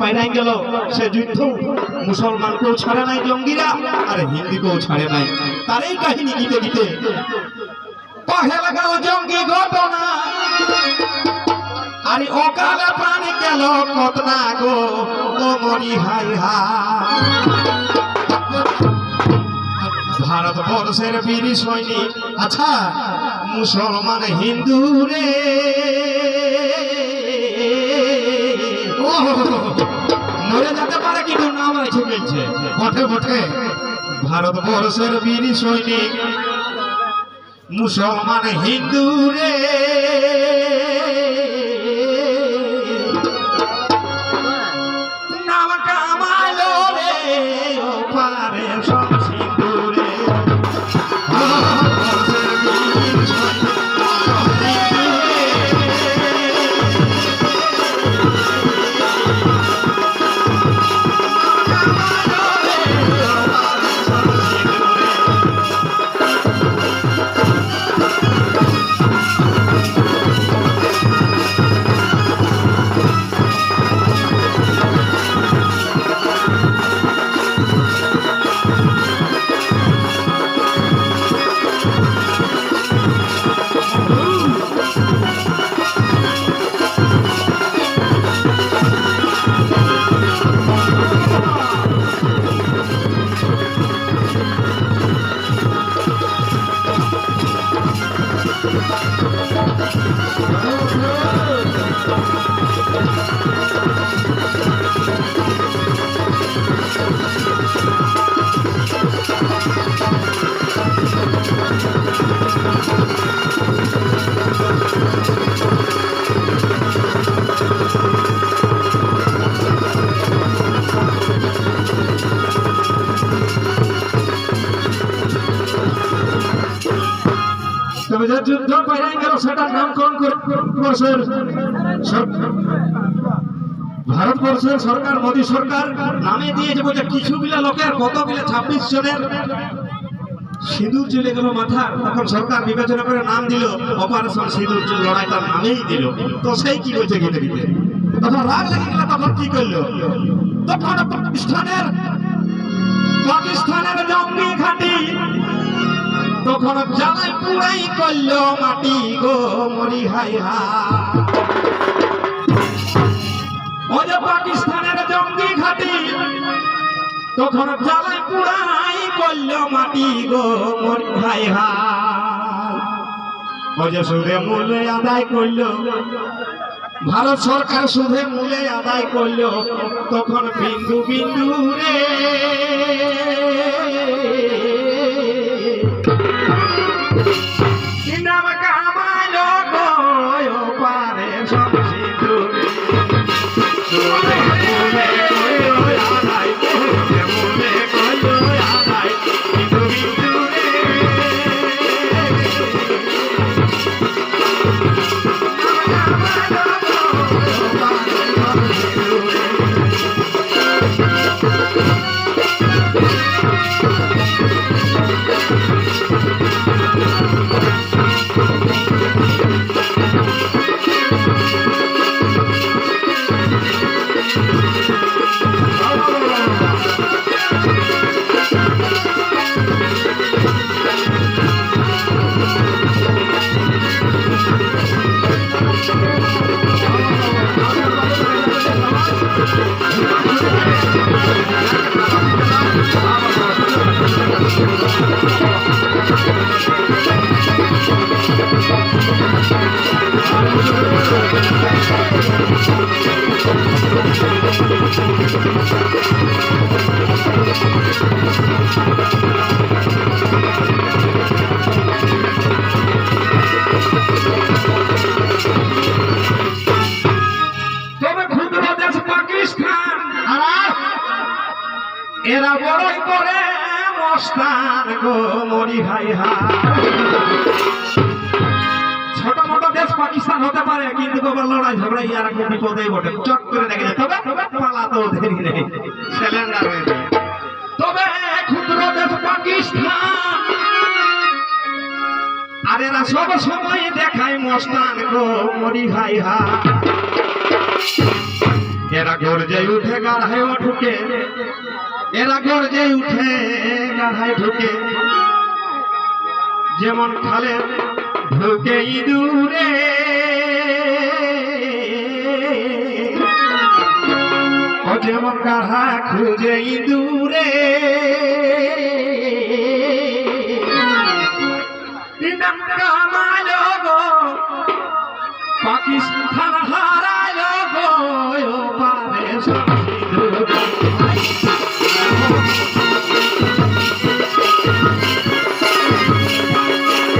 বাইরাই গেল, সে মুসলমানকেও নাই জঙ্গিরা, আর হিন্দিকেও নাই। জঙ্গি ঘটনা, আরে গেল গো হাই হাই ভারতবর্ষের বীর সৈনিক আচ্ছা মুসলমান হিন্দু রে মরে যেতে পারে কিন্তু নাম আছে বলছে বটে বটে। ভারতবর্ষের বীর সৈনিক, মুসলমান হিন্দু রে। যে যুদ্ধ বাইরে গেল সেটার নামকরণ করে ভারতবর্ষের সরকার, মোদী সরকার, নামে দিয়েছে বলছে, কিছু বিলে লোকের কত বিলে ছাব্বিশ জনের সিঁদুর চলে গেল মাথার তখন সরকার বিবেচনা করে নাম দিল, অপারেশন সিঁদুর লড়াই তার নামেই দিল। তো সেই কি বলছে গেতে গেতে তখন রাগ লেগে গেল, তখন কি করল? তখন পাকিস্তানের পাকিস্তানের জঙ্গি তখন জ্বালাই পুরাই করল মাটি গো মরি হাই হা পাকিস্তানের জঙ্গি ঘাটি, তখন জ্বালাই পুরাই করল মাটি গো মরি হাই হা ও যে সুদে মূল্যে আদায় করল, ভারত সরকার সুদে মূল্যে আদায় করল, তখন বিন্দু বিন্দু রে Thank you. এরা বড়ই করে মস্তান গো মরি হাই হা ছোট পাকিস্তান হতে পারে কিন্তু বাবা লড়াই ঝগড়া ইয়ার একটা বিপদেই বটে। চট করে দেখে যায় তবে পালাতেও দেরি নেই। সিলিন্ডার হয়ে যায়। তবে ক্ষুদ্র দেশ পাকিস্তান। আর এরা সব সময় দেখায় মস্তান গো মরি হাই হা। এরা গর্জে উঠে গাড়ায় ঢুকে। এরা গর্জে উঠে গাড়ায় ঢুকে। যেমন খালে ঢুকে দূরে ও যেমন কাহা খুঁজেই ইঁদুরে।